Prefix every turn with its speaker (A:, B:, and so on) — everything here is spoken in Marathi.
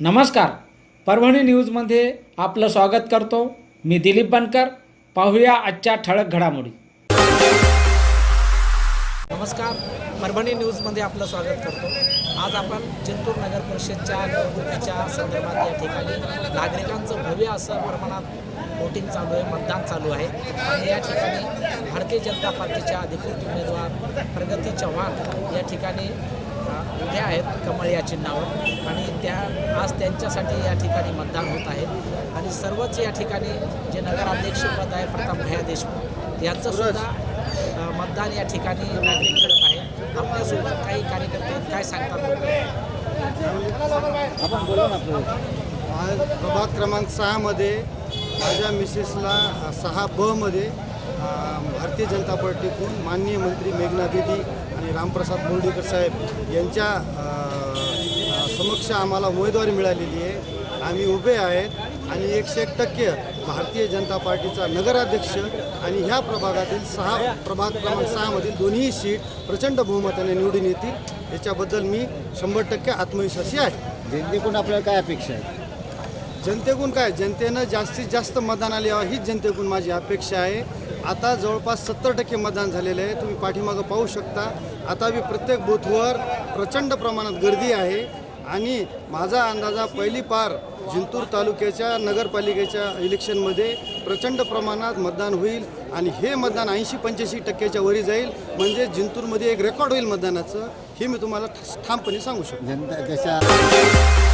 A: नमस्कार. परभणी न्यूजमध्ये आपलं स्वागत करतो. मी दिलीप बनकर. पाहूया आजच्या ठळक घडामोडी.
B: नमस्कार. परभणी न्यूजमध्ये आपलं स्वागत करतो. आज आपण जिंतूर नगर परिषदच्या निवडणुकीच्या संदर्भात या ठिकाणी नागरिकांचं भव्य असं प्रमाणात वोटिंग चालू आहे मतदान चालू आहे. आणि या ठिकाणी भारतीय जनता पार्टीच्या अधिकृत उमेदवार प्रगती चव्हाण या ठिकाणी उभ्या आहेत कमळ या चिन्हावर. आणि त्या आज त्यांच्यासाठी या ठिकाणी मतदान होत आहे. आणि सर्वच या ठिकाणी जे नगराध्यक्षपद आहे प्रताप भैया देशमुख यांचं सुद्धा अ, मतदान या ठिकाणी नागरिक करत आहे. आपल्यासोबत काही कार्यकर्ते. काय सांगतात?
C: आज प्रभाग क्रमांक सहामध्ये माझ्या मिसेसला सहा ब मध्ये अ, भारतीय जनता पार्टीकडून माननीय मंत्री मेघना दिदी आणि रामप्रसाद बोर्डीकर साहेब यांच्या समक्ष आम्हाला उमेदवारी मिळालेली आहे. आम्ही उभे आहेत आणि एकशे एक टक्के भारतीय जनता पार्टीचा नगराध्यक्ष आणि ह्या प्रभागातील सहा प्रभाग क्रमांक सहामधील दोन्ही सीट प्रचंड बहुमताने निवडून येतील. याच्याबद्दल मी शंभर टक्के आत्मविश्वासी आहे.
D: जनतेकडून आपल्याला काय अपेक्षा आहे
C: जनतेकडून काय? जनतेनं जास्तीत जास्त मतदानाला यावं हीच जनतेकडून माझी अपेक्षा आहे. आता जवळपास सत्तर टक्के मतदान झालेलं आहे. तुम्ही पाठीमागं पाहू शकता. आता बी प्रत्येक बूथवर प्रचंड प्रमाणात गर्दी आहे. आणि माझा अंदाजा पहिली पार जिंतूर तालुक्याच्या नगरपालिकेच्या इलेक्शनमध्ये प्रचंड प्रमाणात मतदान होईल आणि हे मतदान ऐंशी पंच्याऐंशी टक्क्याच्या वरी जाईल. म्हणजे जिंतूरमध्ये एक रेकॉर्ड होईल मतदानाचं हे मी तुम्हाला ठामपणे सांगू शकतो.
D: जनता